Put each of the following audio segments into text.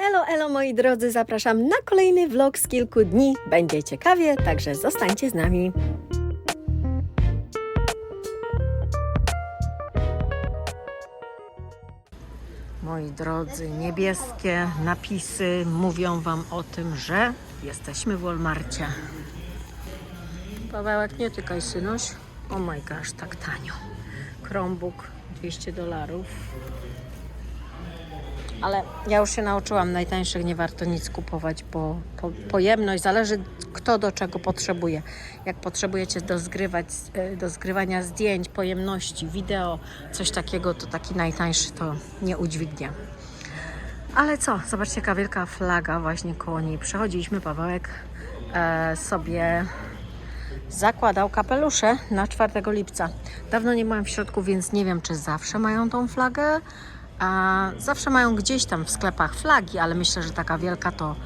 Elo, elo moi drodzy, zapraszam na kolejny vlog z kilku dni. Będzie ciekawie, także zostańcie z nami. Moi drodzy, niebieskie napisy mówią Wam o tym, że jesteśmy w Walmarcie. Pawełek, nie tykaj synuś. Oh my gosh, tak tanio. Chromebook 200 dolarów. Ale ja już się nauczyłam, najtańszych nie warto nic kupować, bo po, pojemność zależy kto do czego potrzebuje. Jak potrzebujecie do, zgrywać, e, do zgrywania zdjęć, pojemności, wideo, coś takiego, to taki najtańszy to nie udźwignie. Ale co, zobaczcie jaka wielka flaga właśnie koło niej. Przechodziliśmy, Pawełek e, sobie zakładał kapelusze na 4 lipca. Dawno nie byłam w środku, więc nie wiem, czy zawsze mają tą flagę. A zawsze mają gdzieś tam w sklepach flagi, ale myślę, że taka wielka to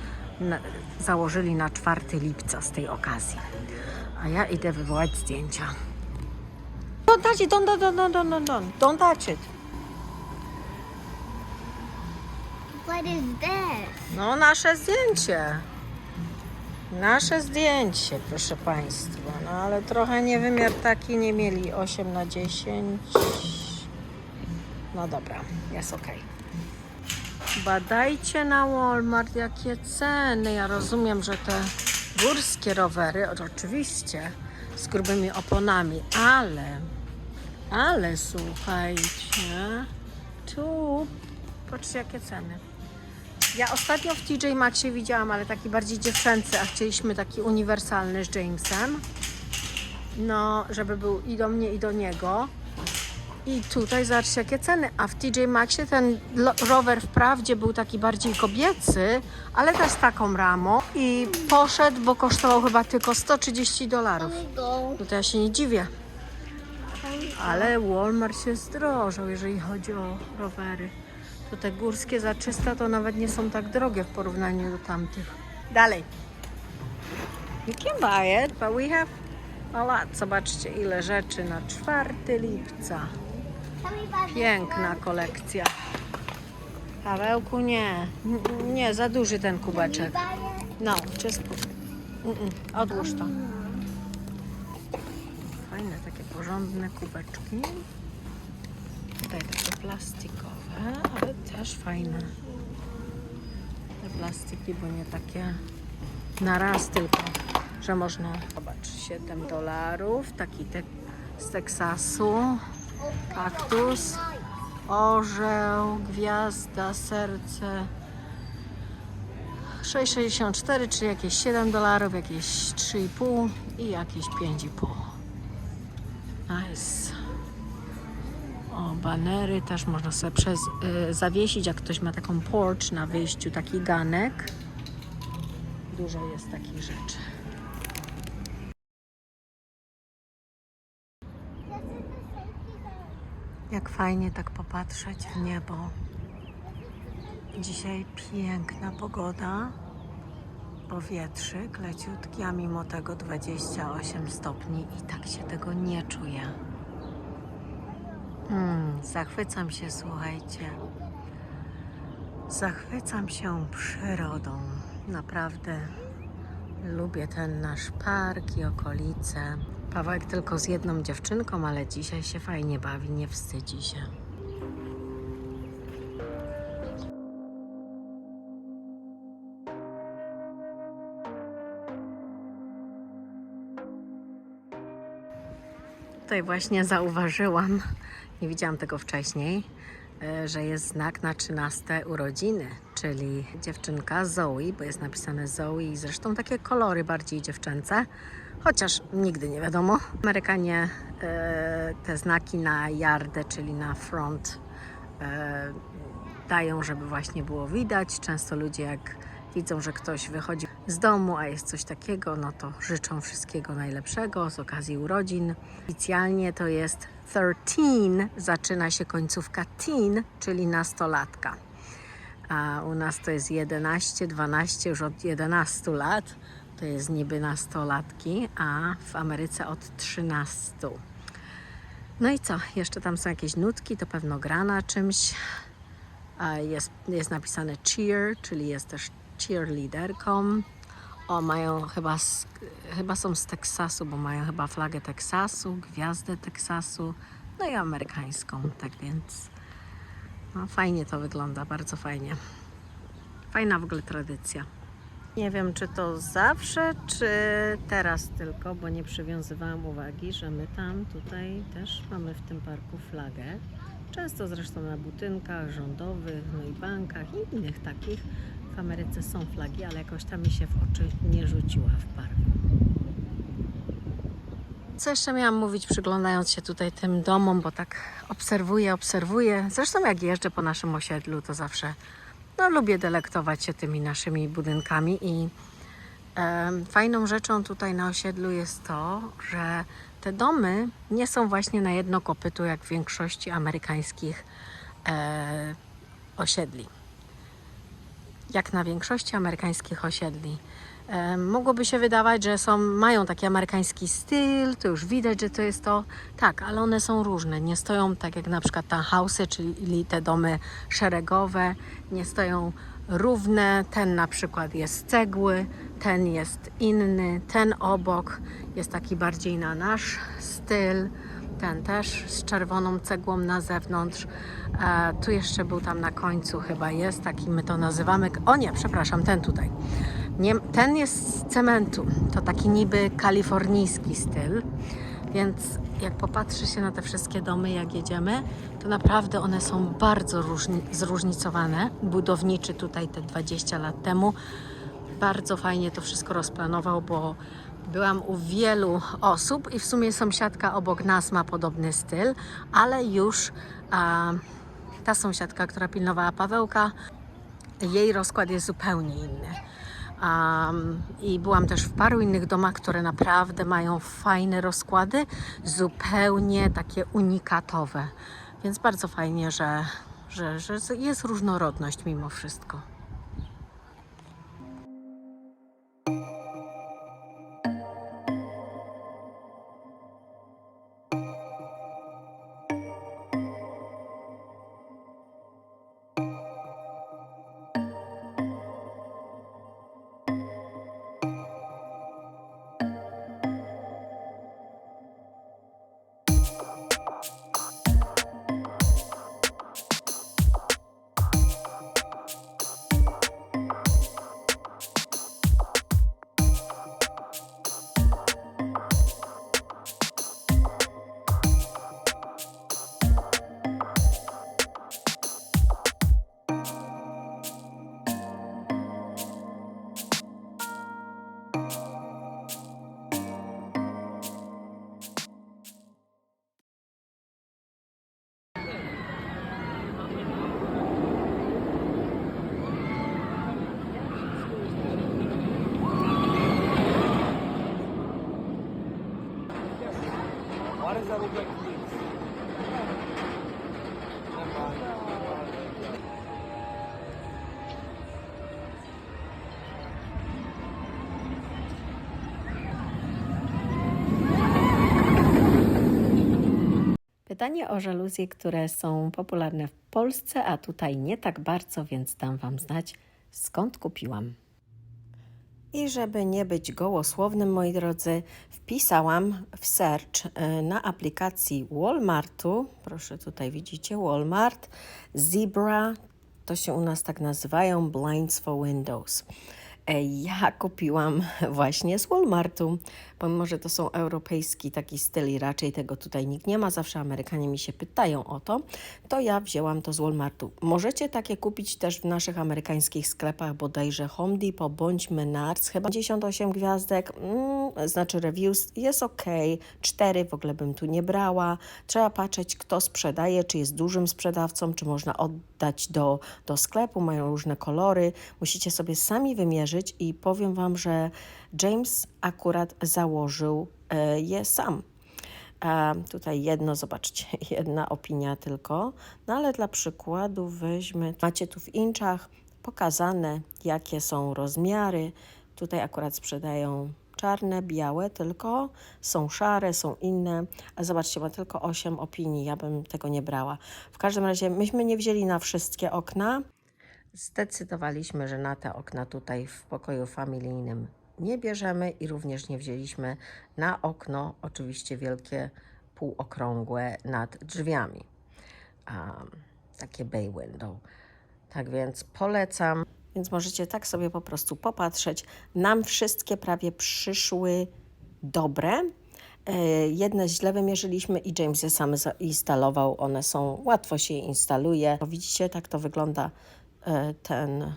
założyli na 4 lipca z tej okazji. A ja idę wywołać zdjęcia. Don't touch it, don't, don't, don't, don't, don't, don't, don't touch it. What is this? No, nasze zdjęcie. Nasze zdjęcie, proszę Państwa. No, ale trochę niewymiar taki nie mieli 8 na 10. No dobra, jest ok. Badajcie na Walmart, jakie ceny. Ja rozumiem, że te górskie rowery, oczywiście, z grubymi oponami, ale, ale słuchajcie, tu, patrzcie jakie ceny. Ja ostatnio w TJ Maxie widziałam, ale taki bardziej dziewczęcy, a chcieliśmy taki uniwersalny z Jamesem. No, żeby był i do mnie, i do niego. I tutaj zobaczcie jakie ceny. A w TJ Maxie ten rower wprawdzie był taki bardziej kobiecy, ale też z taką ramą. I poszedł, bo kosztował chyba tylko 130 dolarów. No to ja się nie dziwię. Ale Walmart się zdrożał, jeżeli chodzi o rowery. To te górskie za 300 to nawet nie są tak drogie w porównaniu do tamtych. Dalej. You can buy it, but we have a lot. Zobaczcie ile rzeczy na 4 lipca. Tell me about this Piękna kolekcja. Pawełku nie. Nie, za duży ten kubeczek. No, just odłóż to. Fajne, takie porządne kubeczki. Tutaj takie plastikowe, ale też fajne. Te plastiki, bo nie takie na raz tylko, że można, zobacz, 7 dolarów, taki te z Teksasu, kaktus, orzeł, gwiazda, serce, 6,64, czyli jakieś 7 dolarów, jakieś 3,5 i jakieś 5,5. Nice. O, banery też można sobie przez, y, zawiesić, jak ktoś ma taką porch na wyjściu, taki ganek. Dużo jest takich rzeczy. Jak fajnie tak popatrzeć w niebo. Dzisiaj piękna pogoda, powietrzyk leciutki, a mimo tego 28 stopni i tak się tego nie czuję. Hmm, zachwycam się, słuchajcie. Zachwycam się przyrodą. Naprawdę lubię ten nasz park i okolice. Pawełek tylko z jedną dziewczynką, ale dzisiaj się fajnie bawi, nie wstydzi się. Tutaj właśnie zauważyłam, nie widziałam tego wcześniej, e, że jest znak na 13 urodziny, czyli dziewczynka Zoe, bo jest napisane Zoe i zresztą takie kolory bardziej dziewczęce, chociaż nigdy nie wiadomo. Amerykanie e, te znaki na yardę, czyli na front e, dają, żeby właśnie było widać. Często ludzie jak widzą, że ktoś wychodzi z domu, a jest coś takiego, no to życzą wszystkiego najlepszego z okazji urodzin. Oficjalnie to jest 13, zaczyna się końcówka teen, czyli nastolatka. A u nas to jest 11, 12, już od 11 lat. To jest niby nastolatki, a w Ameryce od 13. No i co? Jeszcze tam są jakieś nutki, to pewno gra na czymś. Jest, jest napisane cheer, czyli jest też cheerleaderką. O, mają chyba, chyba są z Teksasu, bo mają chyba flagę Teksasu, gwiazdę Teksasu, no i amerykańską, tak więc no, fajnie to wygląda, bardzo fajnie. Fajna w ogóle tradycja. Nie wiem, czy to zawsze, czy teraz tylko, bo nie przywiązywałam uwagi, że my tam tutaj też mamy w tym parku flagę. Często zresztą na budynkach rządowych, no i bankach i innych takich. W Ameryce są flagi, ale jakoś tam mi się w oczy nie rzuciła w parku. Co jeszcze miałam mówić, przyglądając się tutaj tym domom, bo tak obserwuję, obserwuję. Zresztą jak jeżdżę po naszym osiedlu, to zawsze no, lubię delektować się tymi naszymi budynkami i em, fajną rzeczą tutaj na osiedlu jest to, że te domy nie są właśnie na jedno kopyto jak w większości amerykańskich e, osiedli. Jak na większości amerykańskich osiedli. Mogłoby się wydawać, że są, mają taki amerykański styl, to już widać, że to jest to. Tak, ale one są różne. Nie stoją tak jak na przykład townhouse'y, czyli te domy szeregowe, nie stoją równe. Ten na przykład jest z cegły, ten jest inny, ten obok jest taki bardziej na nasz styl. Ten też z czerwoną cegłą na zewnątrz. E, tu jeszcze był tam na końcu, chyba jest taki, my to nazywamy. O nie, przepraszam, ten tutaj. Nie, ten jest z cementu. To taki niby kalifornijski styl. Więc jak popatrzy się na te wszystkie domy, jak jedziemy, to naprawdę one są bardzo różni, zróżnicowane. Budowniczy tutaj te 20 lat temu bardzo fajnie to wszystko rozplanował, bo byłam u wielu osób i w sumie sąsiadka obok nas ma podobny styl, ale już a, ta sąsiadka, która pilnowała Pawełka, jej rozkład jest zupełnie inny. Um, I byłam też w paru innych domach, które naprawdę mają fajne rozkłady, zupełnie takie unikatowe. Więc bardzo fajnie, że, że, że jest różnorodność mimo wszystko. To you? Pytanie o żaluzje, które są popularne w Polsce, a tutaj nie tak bardzo, więc dam Wam znać, skąd kupiłam. I żeby nie być gołosłownym, moi drodzy, wpisałam w search e, na aplikacji Walmartu, proszę tutaj widzicie Walmart, Zebra, to się u nas tak nazywają, Blinds for Windows. E, Ja kupiłam właśnie z Walmartu, pomimo że to są europejski taki styl i raczej tego tutaj nikt nie ma, zawsze Amerykanie mi się pytają o to, to ja wzięłam to z Walmartu. Możecie takie kupić też w naszych amerykańskich sklepach, bodajże Home Depot bądź Menards, chyba 58 gwiazdek, mm, znaczy reviews, jest ok, 4 w ogóle bym tu nie brała. Trzeba patrzeć, kto sprzedaje, czy jest dużym sprzedawcą, czy można oddać do, do sklepu, mają różne kolory. Musicie sobie sami wymierzyć i powiem Wam, że James akurat założył e, je sam. Tutaj jedno, zobaczcie, jedna opinia tylko. No ale dla przykładu weźmy, macie tu w inczach pokazane, jakie są rozmiary. Tutaj akurat sprzedają czarne, białe, tylko są szare, są inne. A zobaczcie, ma tylko 8 opinii, ja bym tego nie brała. W każdym razie myśmy nie wzięli na wszystkie okna. Zdecydowaliśmy, że na te okna tutaj w pokoju familijnym nie bierzemy i również nie wzięliśmy na okno, oczywiście wielkie, półokrągłe nad drzwiami. Um, takie bay window. Tak więc polecam. Więc możecie tak sobie po prostu popatrzeć. Nam wszystkie prawie przyszły dobre. E, Jedne źle wymierzyliśmy i James je sam zainstalował. One są, łatwo się je instaluje. Widzicie, tak to wygląda e, ten,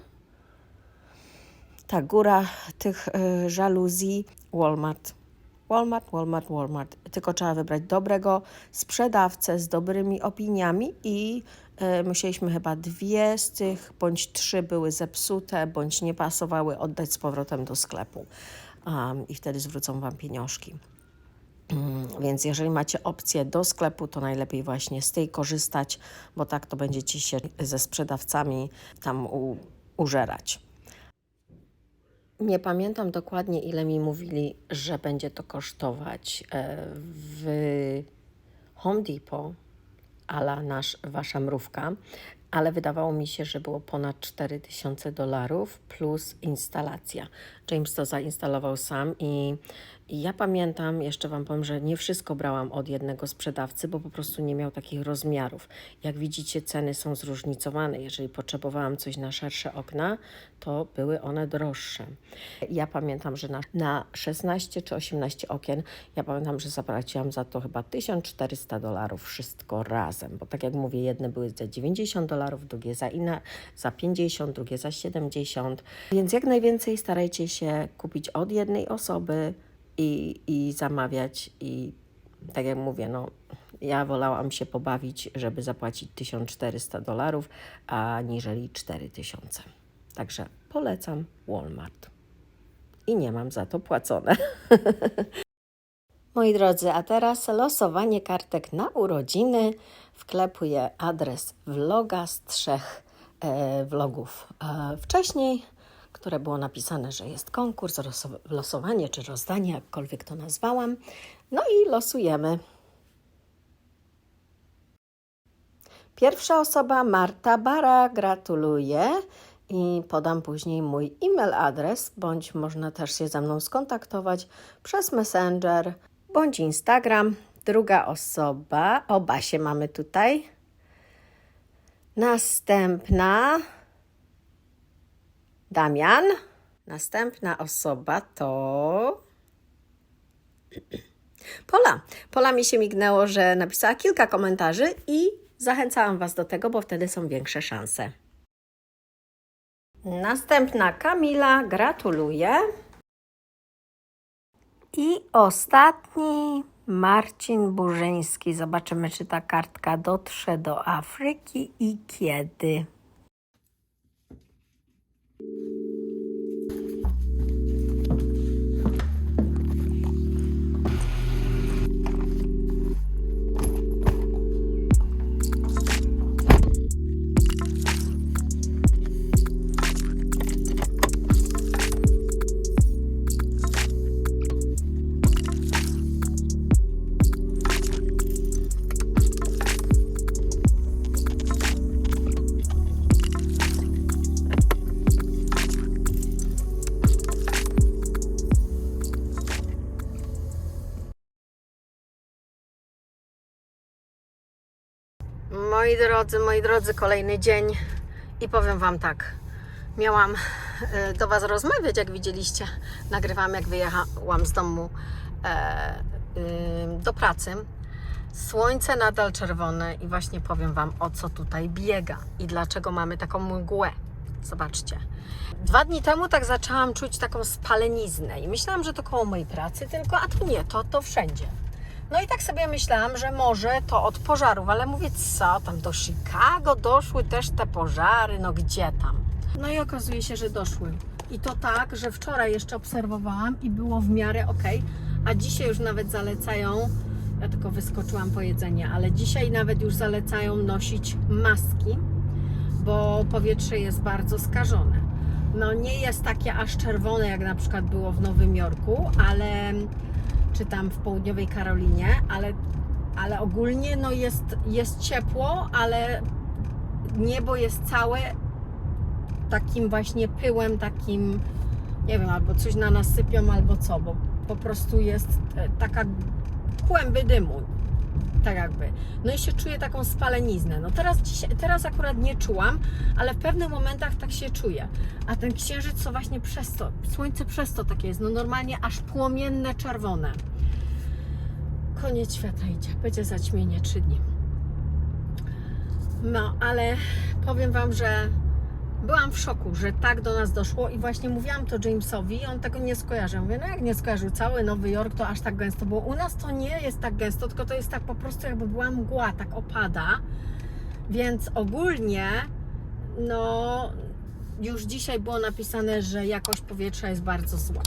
ta góra tych e, żaluzji. Walmart. Walmart, Walmart, Walmart. Tylko trzeba wybrać dobrego sprzedawcę z dobrymi opiniami i e, musieliśmy chyba dwie z tych, bądź trzy były zepsute, bądź nie pasowały, oddać z powrotem do sklepu. Um, I wtedy zwrócą Wam pieniążki. Mm, Więc jeżeli macie opcję do sklepu, to najlepiej właśnie z tej korzystać, bo tak to będziecie się ze sprzedawcami tam u, użerać. Nie pamiętam dokładnie, ile mi mówili, że będzie to kosztować e, w Home Depot, ala nasz, wasza mrówka, ale wydawało mi się, że było ponad 4000 dolarów plus instalacja. James to zainstalował sam i, i ja pamiętam, jeszcze Wam powiem, że nie wszystko brałam od jednego sprzedawcy, bo po prostu nie miał takich rozmiarów. Jak widzicie, ceny są zróżnicowane. Jeżeli potrzebowałam coś na szersze okna, to były one droższe. Ja pamiętam, że na, na 16 czy 18 okien, ja pamiętam, że zapłaciłam za to chyba 1400 dolarów wszystko razem, bo tak jak mówię, jedne były za 90 dolarów, drugie za inne, za 50, drugie za 70. Więc jak najwięcej starajcie się kupić od jednej osoby i, i zamawiać i tak jak mówię, no ja wolałam się pobawić, żeby zapłacić 1400 dolarów, aniżeli 4000. Także polecam Walmart. I nie mam za to płacone. Moi drodzy, a teraz losowanie kartek na urodziny. Wklepuję adres vloga z trzech e, vlogów e, wcześniej, które było napisane, że jest konkurs, losow- losowanie czy rozdanie, jakkolwiek to nazwałam. No i losujemy. Pierwsza osoba Marta Bara, gratuluję i podam później mój e-mail adres, bądź można też się ze mną skontaktować przez Messenger bądź Instagram. Druga osoba, o Basie mamy tutaj. Następna Damian. Następna osoba to Pola. Pola mi się mignęło, że napisała kilka komentarzy i zachęcałam Was do tego, bo wtedy są większe szanse. Następna Kamila, gratuluję. I ostatni Marcin Burzyński. Zobaczymy, czy ta kartka dotrze do Afryki i kiedy. Moi drodzy, moi drodzy, kolejny dzień i powiem Wam tak. Miałam e, do Was rozmawiać, jak widzieliście. Nagrywam, jak wyjechałam z domu e, do pracy. Słońce nadal czerwone i właśnie powiem Wam, o co tutaj biega i dlaczego mamy taką mgłę. Zobaczcie. Dwa dni temu tak zaczęłam czuć taką spaleniznę i myślałam, że to koło mojej pracy, tylko a tu nie, to, to wszędzie. No i tak sobie myślałam, że może to od pożarów, ale mówię, co tam do Chicago doszły też te pożary, no gdzie tam? No i okazuje się, że doszły. I to tak, że wczoraj jeszcze obserwowałam i było w miarę ok, a dzisiaj już nawet zalecają, ja tylko wyskoczyłam po jedzenie, ale dzisiaj nawet już zalecają nosić maski, bo powietrze jest bardzo skażone. no nie jest takie aż czerwone, jak na przykład było w Nowym Jorku, ale czy tam w południowej Karolinie, ale, ale ogólnie no jest, jest ciepło, ale niebo jest całe takim właśnie pyłem, takim nie wiem, albo coś na nas sypią, albo co, bo po prostu jest e, taka kłęby dymu, tak jakby. No i się czuję taką spaleniznę. No teraz, dzisiaj, teraz akurat nie czułam, ale w pewnych momentach tak się czuję. A ten księżyc to właśnie przez to, słońce przez to takie jest, no normalnie aż płomienne czerwone. Koniec świata idzie, będzie zaćmienie 3 dni. No, ale powiem Wam, że byłam w szoku, że tak do nas doszło i właśnie mówiłam to Jamesowi i on tego nie skojarzył. Mówię, no jak nie skojarzył, cały Nowy Jork to aż tak gęsto, bo u nas to nie jest tak gęsto, tylko to jest tak po prostu jakby była mgła, tak opada. Więc ogólnie, no już dzisiaj było napisane, że jakość powietrza jest bardzo zła.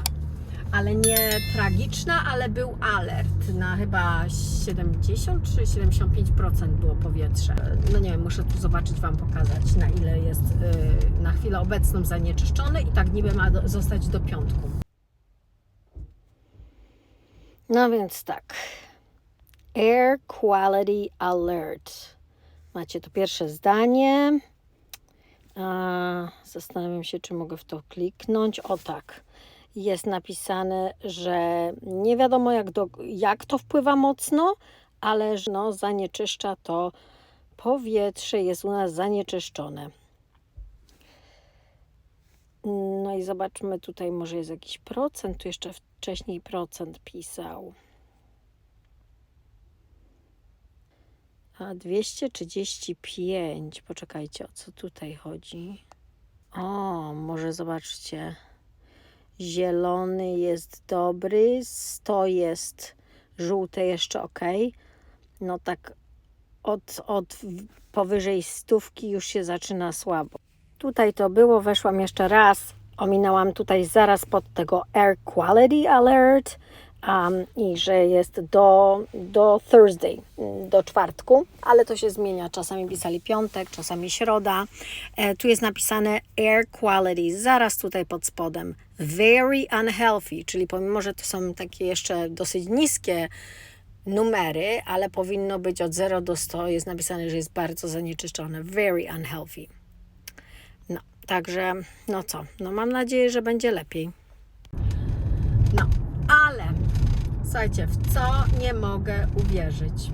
Ale nie tragiczna, ale był alert na chyba 70 czy 75% było powietrze. No nie wiem, muszę tu zobaczyć Wam pokazać na ile jest y, na chwilę obecną zanieczyszczony i tak niby ma do, zostać do piątku. No więc tak. Air Quality Alert. Macie to pierwsze zdanie. A, zastanawiam się, czy mogę w to kliknąć. O tak. Jest napisane, że nie wiadomo jak, do, jak to wpływa mocno, ale że no, zanieczyszcza to powietrze, jest u nas zanieczyszczone. No i zobaczmy, tutaj może jest jakiś procent, tu jeszcze wcześniej procent pisał. A 235, poczekajcie, o co tutaj chodzi? O, może zobaczcie. Zielony jest dobry, 100 jest żółte jeszcze ok. No tak od, od powyżej stówki już się zaczyna słabo. Tutaj to było, weszłam jeszcze raz, ominęłam tutaj zaraz pod tego Air Quality Alert um, i że jest do, do Thursday, mm, do czwartku, ale to się zmienia. Czasami pisali piątek, czasami środa. E, tu jest napisane Air Quality, zaraz tutaj pod spodem. Very unhealthy, czyli pomimo, że to są takie jeszcze dosyć niskie numery, ale powinno być od 0 do 100, jest napisane, że jest bardzo zanieczyszczone. Very unhealthy. No, także, no co, no mam nadzieję, że będzie lepiej. No, ale słuchajcie, w co nie mogę uwierzyć?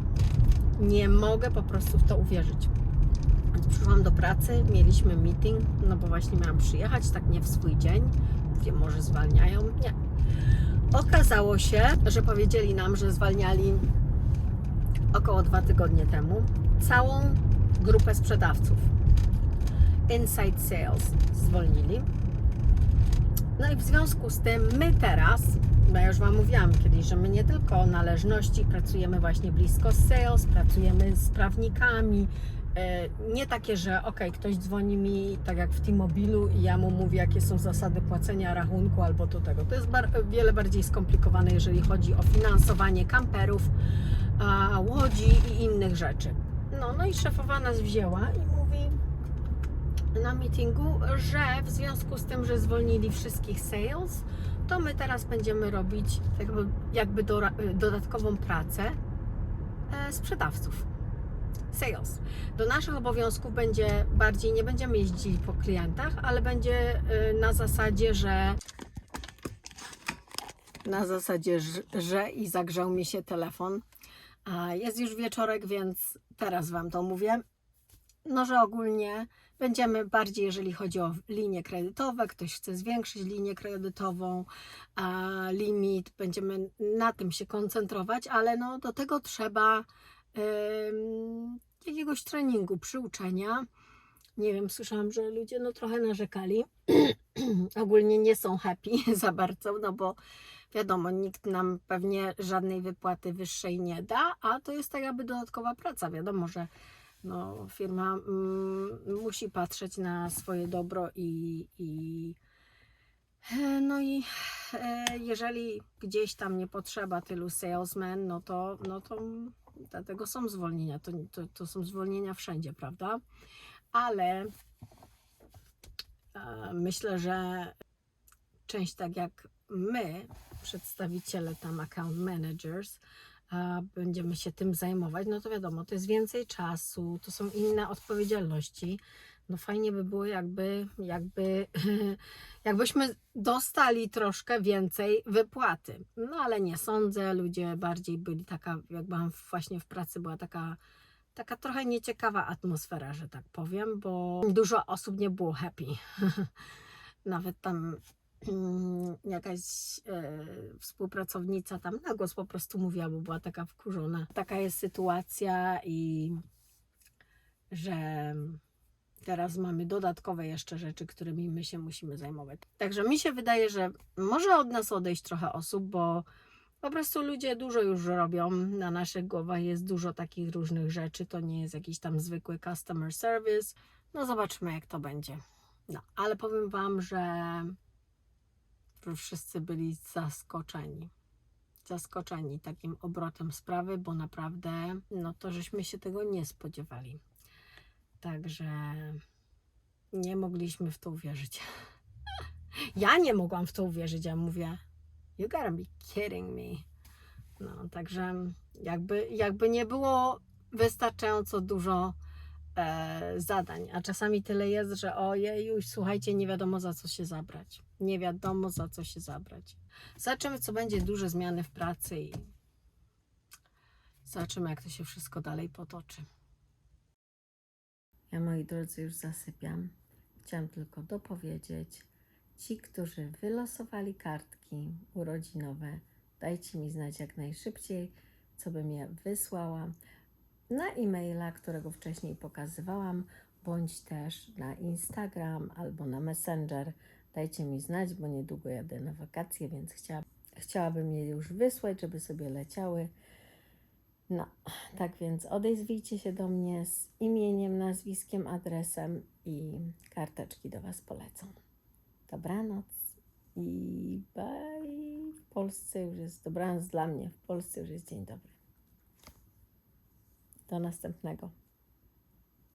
Nie mogę po prostu w to uwierzyć. Przyszłam do pracy, mieliśmy meeting, no bo właśnie miałam przyjechać, tak nie w swój dzień. Mówię, może zwalniają? Nie. Okazało się, że powiedzieli nam, że zwalniali około dwa tygodnie temu całą grupę sprzedawców. Inside Sales zwolnili. No i w związku z tym my teraz, bo ja już Wam mówiłam kiedyś, że my nie tylko należności pracujemy właśnie blisko z sales, pracujemy z prawnikami, e, nie takie, że ok, ktoś dzwoni mi tak jak w T-Mobilu i ja mu mówię, jakie są zasady płacenia rachunku albo do tego. To jest bar wiele bardziej skomplikowane, jeżeli chodzi o finansowanie kamperów, łodzi i innych rzeczy. No, no i szefowa nas wzięła i mówi na meetingu, że w związku z tym, że zwolnili wszystkich sales, to my teraz będziemy robić jakby, jakby do, dodatkową pracę e, sprzedawców. Sales. Do naszych obowiązków będzie bardziej, nie będziemy jeździli po klientach, ale będzie e, na zasadzie, że na zasadzie, że- i zagrzał mi się telefon. Jest już wieczorek, więc teraz Wam to mówię. No, że ogólnie będziemy bardziej, jeżeli chodzi o linie kredytowe, ktoś chce zwiększyć linię kredytową, limit, będziemy na tym się koncentrować, ale no, do tego trzeba em, jakiegoś treningu, przyuczenia. Nie wiem, słyszałam, że ludzie no trochę narzekali. Ogólnie nie są happy za bardzo, no bo wiadomo, nikt nam pewnie żadnej wypłaty wyższej nie da, a to jest tak jakby dodatkowa praca. Wiadomo, że no, firma mm, musi patrzeć na swoje dobro i, i no i e, jeżeli gdzieś tam nie potrzeba tylu salesmen, no to, no to dlatego są zwolnienia. To, to, to są zwolnienia wszędzie, prawda? Ale e, myślę, że część tak jak my, przedstawiciele tam account managers, będziemy się tym zajmować, no to wiadomo, to jest więcej czasu, to są inne odpowiedzialności. No fajnie by było, jakby, jakby, jakbyśmy dostali troszkę więcej wypłaty. No ale nie sądzę, ludzie bardziej byli taka, jak byłam właśnie w pracy, była taka, taka trochę nieciekawa atmosfera, że tak powiem, bo dużo osób nie było happy. Nawet tam jakaś e, współpracownica tam na głos po prostu mówiła, bo była taka wkurzona. Taka jest sytuacja i że teraz mamy dodatkowe jeszcze rzeczy, którymi my się musimy zajmować. Także mi się wydaje, że może od nas odejść trochę osób, bo po prostu ludzie dużo już robią. Na naszych głowach jest dużo takich różnych rzeczy. To nie jest jakiś tam zwykły customer service. No zobaczymy, jak to będzie. No, ale powiem Wam, że wszyscy byli zaskoczeni. Zaskoczeni takim obrotem sprawy, bo naprawdę, no to żeśmy się tego nie spodziewali. Także nie mogliśmy w to uwierzyć. Ja nie mogłam w to uwierzyć. Ja mówię, you gotta be kidding me. No, także jakby, jakby nie było wystarczająco dużo e, zadań, a czasami tyle jest, że ojej, już słuchajcie, nie wiadomo za co się zabrać. Nie wiadomo za co się zabrać. Zobaczymy, co będzie duże zmiany w pracy i zobaczymy, jak to się wszystko dalej potoczy. Ja, moi drodzy, już zasypiam. Chciałam tylko dopowiedzieć. Ci, którzy wylosowali kartki urodzinowe, dajcie mi znać jak najszybciej, co bym je wysłała na e-maila, którego wcześniej pokazywałam, bądź też na Instagram albo na Messenger. Dajcie mi znać, bo niedługo jadę na wakacje, więc chciała, chciałabym je już wysłać, żeby sobie leciały. No, tak więc odezwijcie się do mnie z imieniem, nazwiskiem, adresem i karteczki do Was polecą. Dobranoc i bye. W Polsce już jest dobranoc dla mnie. W Polsce już jest dzień dobry. Do następnego.